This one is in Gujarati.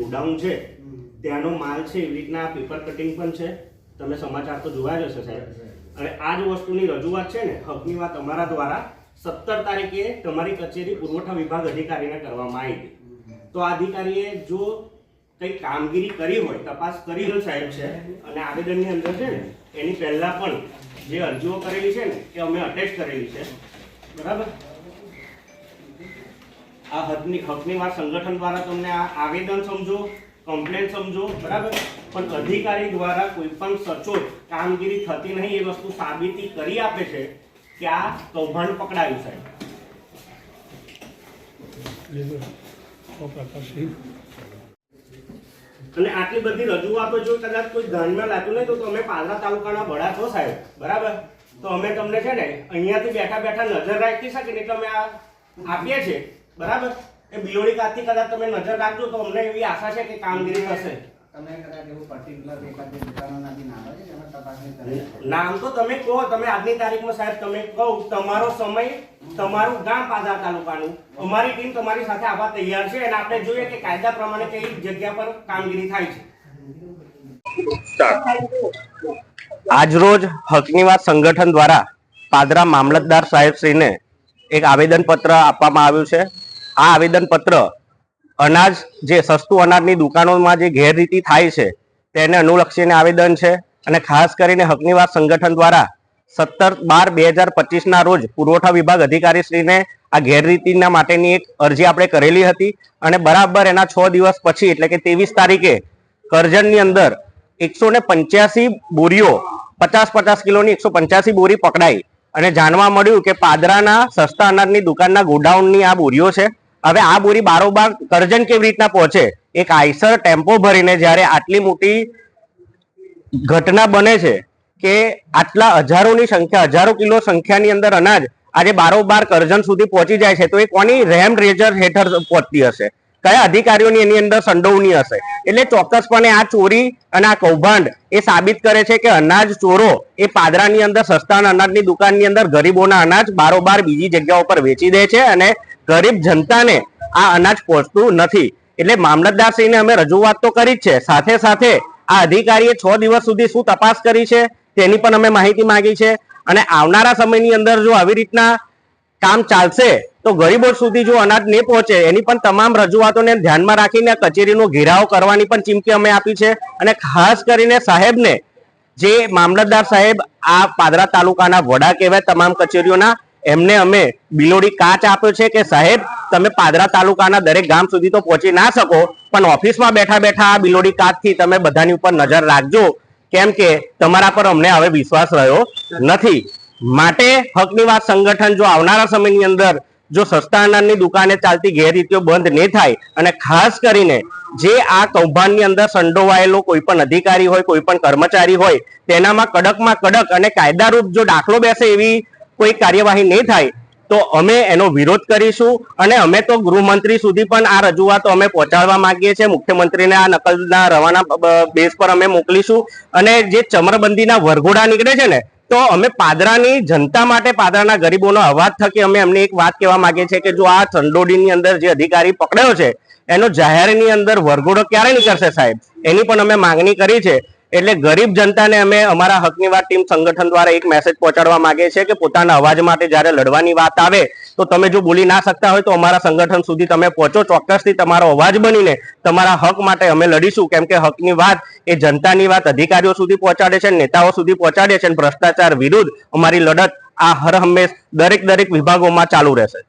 ગોડાઉન છે ત્યાંનો માલ છે એવી રીતના પેપર કટિંગ પણ છે. તમે સમાચાર તો જોવા જ સાહેબ. અને આ જ વસ્તુની રજૂઆત છે ને હકની વાત દ્વારા સત્તર તારીખે તમારી કચેરી પુરવઠા વિભાગ અધિકારીને કરવામાં આવી હતી. તો અધિકારીએ જો કંઈ કામગીરી કરી હોય, તપાસ કરી હોય સાહેબ છે, અને આવેદનની અંદર છે ને, એની પહેલાં પણ જે અરજીઓ કરેલી છે ને, એ અમે અટેચ કરેલી છે. બરાબર? આ હકની હકની વાત સંગઠન દ્વારા તમને આ આવેદન સમજો કમ્પ્લેન સમજો, બરાબર? પણ અધિકારી દ્વારા કોઈ પણ સચોટ કામગીરી થતી નહીં, એ વસ્તુ સાબિતી કરી આપે છે કે આ કૌભાંડ પકડાયું સાહેબ. અને આટલી બધી રજૂઆતો જો કદાચ કોઈ ધ્યાનમાં લાગતું નહીં તો તમે પાદરા તાલુકાના વડા છો સાહેબ. બરાબર? તો અમે તમને છે ને અહીંયાથી બેઠા બેઠા નજર રાખી શકીએ એટલે અમે આ આપીએ છીએ. બરાબર? એ બિલોડી કાતથી કદાચ તમે નજર રાખજો તો અમને એવી આશા છે કે કામગીરી થશે. નામ તો તમે કહો તમે આજની તારીખમાં સાહેબ તમે કહો તમારો સમય તમારું ગામ પાદર તાલુકાનું. અમારી ટીમ તમારી સાથે આવવા તૈયાર છે અને આપણે જોઈએ કે કાયદા પ્રમાણે કઈ જગ્યા પર કામગીરી થાય છે. આજરોજ હકની વાત સંગઠન દ્વારા પાદરા મામલતદાર સાહેબશ્રીને એક આવેદન પત્ર આપવામાં આવ્યું છે. આ આવેદન પત્ર અનાજ જે સસ્તું અનાજની દુકાનોમાં જે ગેરરીતિ થાય છે, તેને અનુલક્ષીને આવેદન છે અને ખાસ કરીને હકની વાત સંગઠન દ્વારા સત્તર બાર બે હજાર પચીસના રોજ પુરવઠા વિભાગ અધિકારીશ્રીને આ ગેરરીતિના માટેની એક અરજી આપણે કરેલી હતી અને બરાબર એના છ દિવસ પછી, એટલે કે ત્રેવીસ તારીખે, કરજણની અંદર એકસો ને પંચ્યાસી બોરીઓ, પચાસ પચાસ કિલોની એકસો પંચ્યાસી બોરી પકડાઈ અને જાણવા મળ્યું કે પાદરાના સસ્તા અનાજની દુકાનના ગોડાઉનની આ બોરીઓ છે. હવે આ બોરી બારોબાર કરજણ કેવી રીતના પહોંચે? એક આઈસર ટેમ્પો ભરીને જ્યારે આટલી મોટી ઘટના બને છે કે આટલા હજારોની સંખ્યા, હજારો કિલો સંખ્યાની અંદર અનાજ આજે બારોબાર કરજણ સુધી પહોંચી જાય છે, તો એ કોની રેમ રેજર હેઠળ પહોંચતી હશે? કયા અધિકારીઓની એની અંદર સંડોવણી હશે? એટલે ચોક્કસપણે આ ચોરી અને આ કૌભાંડ એ સાબિત કરે છે કે અનાજ ચોરો એ પાદરાની અંદર સસ્તા અનાજની દુકાનની અંદર ગરીબોના અનાજ બારોબાર બીજી જગ્યાઓ પર વેચી દે છે અને ગરીબ જનતાને આ અનાજ પહોંચતું નથી. એટલે મામલતદારશ્રીને અમે રજૂઆત તો કરી જ છે. સાથે સાથે આ અધિકારીએ છ દિવસ સુધી શું તપાસ કરી છે? તેની પણ અમે માહિતી માંગી છે. અને આવનારા સમયની અંદર જો આવી રીતના કામ ચાલશે, તો ગરીબો સુધી જો અનાજ નહીં પહોંચે, એની પણ તમામ રજૂઆતોને ધ્યાનમાં રાખીને કચેરીનો ઘેરાવ કરવાની પણ ચીમકી અમે આપી છે. અને ખાસ કરીને સાહેબને, જે મામલતદાર સાહેબ આ પાદરા તાલુકાના વડા કહેવાય તમામ કચેરીઓના, એમને અમે બિલોડી કાચ આપ્યો છે કે સાહેબ, તમે પાદરા તાલુકાના દરેક ગામ સુધી તો પહોંચી ના શકો, પણ ઓફિસમાં બેઠા બેઠા આ બિલોડી કાચથી તમે બધાની ઉપર નજર રાખજો. કેમ કે તમારા પર અમને હવે વિશ્વાસ રહ્યો નથી. માટે હકની વાત સંગઠન જો આવનારા સમયની અંદર જો સસ્તા અનાજની દુકાને ચાલતી ગેરરીતિઓ બંધ નહીં થાય અને ખાસ કરીને જે આ કૌભાંડની અંદર સંડોવાયેલો કોઈ પણ અધિકારી હોય, કોઈ પણ કર્મચારી હોય, તેનામાં કડકમાં કડક અને કાયદારૂપ જો દાખલો બેસે એવી કોઈ કાર્યવાહી નહીં થાય તો અમે એનો વિરોધ કરીશું અને અમે તો ગૃહમંત્રી સુધી પણ આ રજૂઆતો અમે પહોંચાડવા માંગીએ છીએ. મુખ્યમંત્રીને આ નકલના રવાના બેઝ પર અમે મોકલીશું. અને જે ચમરબંધીના વરઘોડા નીકળે છે ને, તો અમે પાદરાની જનતા માટે પાદરાના ગરીબોનો અવાજ થકી અમે એમને એક વાત કહેવા માંગીએ છીએ કે જો આ ચંડોડીની અંદર જે અધિકારી પકડ્યો છે, એનો જાહેરની અંદર વરઘોડો ક્યારે નીકળશે સાહેબ? એની પણ અમે માંગણી કરી છે. એટલે ગરીબ જનતાને અમે અમારા હકની વાત ટીમ સંગઠન દ્વારા એક મેસેજ પહોંચાડવા માંગીએ છીએ કે પોતાના અવાજ માટે જ્યારે લડવાની વાત આવે, તો તમે જો બોલી ના શકતા હોય તો અમારા સંગઠન સુધી તમે પહોંચો. ચોક્કસથી તમારો અવાજ બનીને તમારા હક માટે અમે લડીશું. કેમ કે હકની વાત એ જનતાની વાત, અધિકારીઓ સુધી પહોંચાડે છે, નેતાઓ સુધી પહોંચાડે છે ભ્રષ્ટાચાર વિરુદ્ધ અમારી લડત આ હર હંમેશ દરેક દરેક વિભાગોમાં ચાલુ રહેશે.